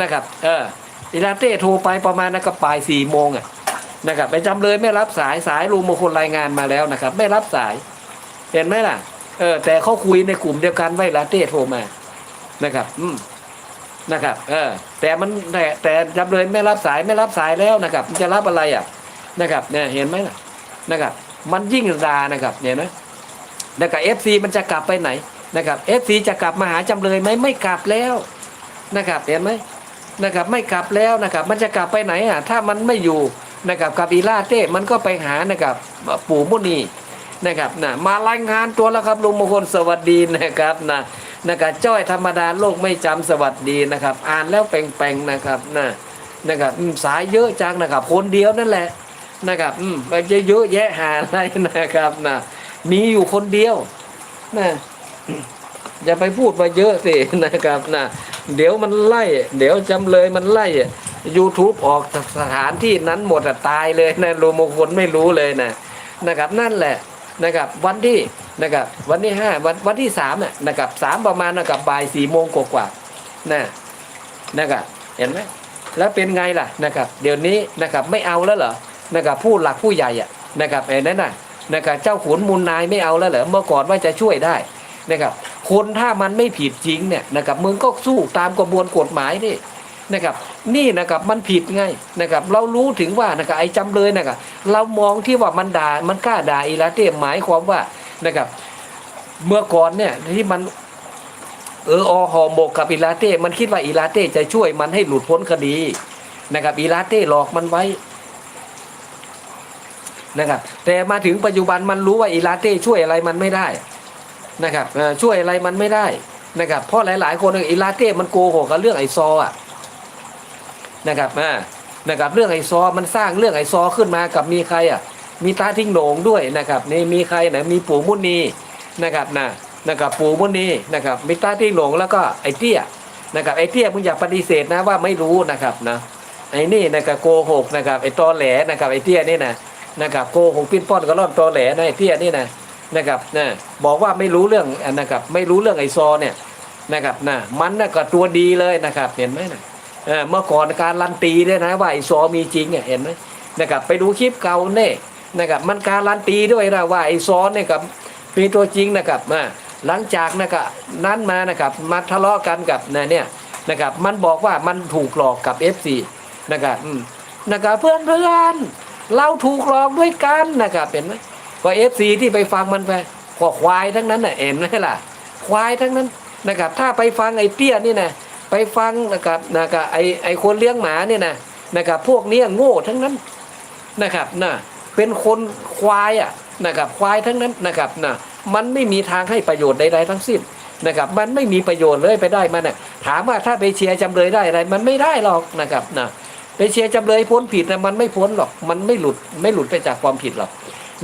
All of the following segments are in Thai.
นะครับ เอออิลาเต้โทรไปประมาณนะครับปลายสี่โมงอะนะครับไปจำเลยไม่รับสายสายลุงมงคลรายงานมาแล้วนะครับ ไม่รับสาย เห็นไหมล่ะ เออ แต่เขาคุยในกลุ่มเดียวกันไว้ลาเต้โทรมานะครับ อืมนะครับ เออ แต่มันแต่แต่จำเลยไม่รับสายไม่รับสายแล้วนะครับ มันจะรับอะไรอะนะครับ เนี่ยเห็นไหมล่ะนะครับ มันยิ่งดานะครับเห็นไหมนะครับเอฟซีมันจะกลับไปไหนนะครับเอฟซีจะกลับมาหาจำเลยไหมไม่กลับแล้วนะครับเห็นไหม นะครับไม่กลับแล้วนะครับมันจะกลับไปไหนอะถ้ามันไม่อยู่นะครับกับอีลาเต้มันก็ไปหานะครับปู่มุนีนะครับนะมารายงานตัวแล้วครับลุงมงคลสวัสดีนะครับนะนะครับจ้อยธรรมดาโลกไม่จำสวัสดีนะครับ อ่านแล้วแปลงๆนะครับนะนะครับสายเยอะจังนะครับ คนเดียวนั่นแหละนะครับอืมมันจะเยอะแยะหาอะไรนะครับนะมีอยู่คนเดียวนะอย่าไปพูดว่าเยอะสินะครับนะ เดี๋ยวมันไล่ เดี๋ยวจำเลยมันไล่ YouTube ออกจากสถานที่นั้นหมดอะตายเลยนะโลมงคลไม่รู้เลยนะนะครับนั่นแหละนะครับวันที่นะครับวันที่ห้าวันวันที่สามน่ะนะครับสามประมาณนะครับบ่ายสี่โมงกว่าๆนะนะครับเห็นไหมแล้วเป็นไงล่ะนะครับ เดี๋ยวนี้นะครับไม่เอาแล้วเหรอนะครับผู้หลักผู้ใหญ่อะนะครับไอ้นั่นน่ะนะครับเจ้าขุนมูลนายไม่เอาแล้วเหรอเมื่อก่อนว่าจะช่วยได้ นะครับ คนถ้ามันไม่ผิดจริงเนี่ยนะครับมึงก็สู้ตามกระบวนกฎหมายนี่นะครับ นี่นะครับมันผิดไงนะครับ เรารู้ถึงว่านะครับไอ้จำเลยนะครับเรามองที่ว่ามันด่ามันกล้าด่าอีลาเต้หมายความว่านะครับ เมื่อก่อนเนี่ยที่มันเอออหอหมกกับอีลาเต้ มันคิดว่าอีลาเต้จะช่วยมันให้หลุดพ้นคดีนะครับอีลาเต้หลอกมันไว้นะครับแต่มาถึงปัจจุบันมันรู้ว่าอีลาเต้ช่วยอะไรมันไม่ได้ นะครับช่วยอะไรมันไม่ได้นะครับเพราะหลาย ๆ คนอีลาเต้มันโกหกกับเรื่องไอซออะนะครับอ่านะครับเรื่องไอซอมันสร้างเรื่องไอซอขึ้นมากับมีใครอะมีตาทิ้งโหนงด้วยนะครับนี่มีใครไหนมีปู่มุนีนะครับนะนะครับปู่มุนีนะครับมีตาทิ้งโหนงแล้วก็ไอเตี้ยนะครับไอเตี้ยมึงอย่าปฏิเสธนะว่าไม่รู้นะครับนะไอ้นี่นะครับโกหกนะครับไอตอแหลนะครับไอเตี้ยนี่นะนะครับโกหกปิ้นป้อนกระล่อนตอแหลนะไอเตี้ยนี่นะ นะครับนะบอกว่าไม่รู้เรื่องนะครับไม่รู้เรื่องไอซอเนี่ยนะครับนะมันน่ะก็ตัวดีเลยนะครับเห็นไหมนะเออเมื่อก่อนการลันตีด้วยนะว่าไอซอมีจริงอะเห็นไหมนะครับไปดูคลิปเก่าเนี่ยนะครับมันการลันตีด้วยนะว่าไอซอเนี่ยกับมีตัวจริงนะครับมาหลังจากนะครับนั้นมานะครับมาทะเลาะกันกับนะเนี่ยนะครับมันบอกว่ามันถูกหลอกกับ FC นะครับนะครับเพื่อนเพื่อนเราถูกหลอกด้วยกันนะครับเห็นไหม ก็เอฟซีที่ไปฟังมันไปก็ควายทั้งนั้นน่ะเห็นไหมล่ะ ควายทั้งนั้นนะครับถ้าไปฟังไอ้เตี้ยนี่นะไปฟังนะครับนะครับไอ้ไอ้คนเลี้ยงหมาเนี่ยนะนะครับพวกนี้โง่ทั้งนั้นนะครับนะเป็นคนควายอะนะครับควายทั้งนั้นนะครับนะมันไม่มีทางให้ประโยชน์ใดๆทั้งสิ้นนะครับมันไม่มีประโยชน์เลยไปได้มันน่ะถามว่าถ้าไปเชียร์จำเลยได้อะไร มันไม่ได้หรอกนะครับนะไปเชียร์จำเลยพ้นผิดนะมันไม่พ้นหรอก มันไม่หลุดไม่หลุดไปจากความผิดหรอก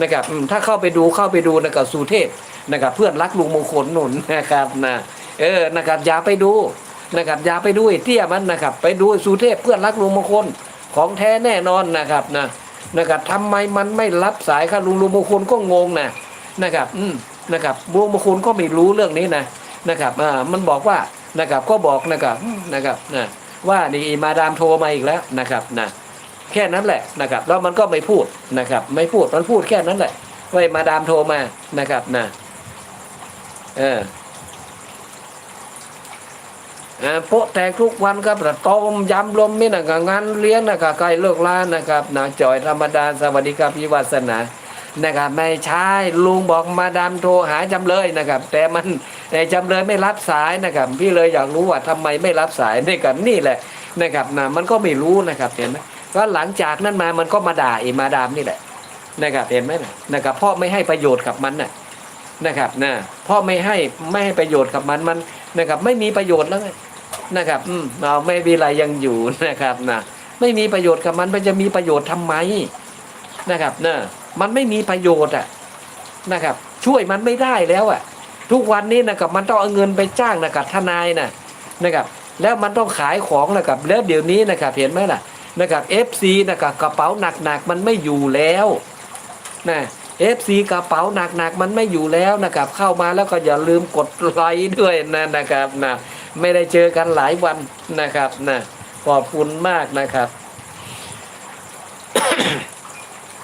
นะครับถ้าเข้าไปดูเข้าไปดูนะครับสุเทพนะครับเพื่อนรักลุงมงคลหนุนนะครับนะเออนะครับอย่าไปดูนะครับอย่าไปดูไอ้เตี้ยมันนะครับ ไปดูสุเทพเพื่อนรักลุงมงคลของแท้แน่นอนนะครับนะนะครับทำไมมันไม่รับสายค่ะลุงลุงมงคลก็งงนะนะครับอืมนะครับลุงมงคลก็ไม่รู้เรื่องนี้นะนะครับอ่ามันบอกว่านะครับก็บอกนะครับนะครับนะว่านี่มาดามโทรมาอีกแล้วนะครับนะ แค่นั้นแหละนะครับ แล้วมันก็ไม่พูดนะครับ ไม่พูดมันพูดแค่นั้นแหละว่มาดามโทรมานะครับนะเอออ่อโปะแตกทุกวันครับต่ต้มยำลมนี่นะกับงานเลี้ยงนะครับใกล้เลิกร้านนะครับนะจอยธรรมดาสวัสดีครับพี่วัสนานะครับไม่ใช่ลุงบอกมาดามโทรหาจำเลยนะครับ แต่มันแต่จำเลยไม่รับสายนะครับ พี่เลยอยากรู้ว่าทำไมไม่รับสายนี่กันนี่แหละนะครับนะมันก็ไม่รู้นะครับเห็นไหม ก็หลังจากนั้นมามันก็มาด่าไอ้มาดามนี่แหละนะครับเห็นไหมนะนะครับพ่อไม่ให้ประโยชน์กับมันน่ะนะครับนะพ่อไม่ให้ไม่ให้ประโยชน์กับมันมันนะครับ ไม่มีประโยชน์แล้วนะครับ อืมเราไม่มีอะไรยังอยู่นะครับนะไม่มีประโยชน์กับมันมันจะมีประโยชน์ทำไมนะครับนะมันไม่มีประโยชน์อะนะครับ ช่วยมันไม่ได้แล้วอะ ทุกวันนี้นะครับมันต้องเอาเงินไปจ้างนะครับทนายนะนะครับ แล้วมันต้องขายของนะครับ แล้วเดี๋ยวนี้นะครับ เห็นไหมล่ะ นะครับ FC นะครับกระเป๋าหนักๆมันไม่อยู่แล้วนะ FC กระเป๋าหนักๆมันไม่อยู่แล้วนะครับ เข้ามาแล้วก็อย่าลืมกดไลค์ด้วยนะนะครับนะไม่ได้เจอกันหลายวันนะครับนะขอบคุณมากนะครับ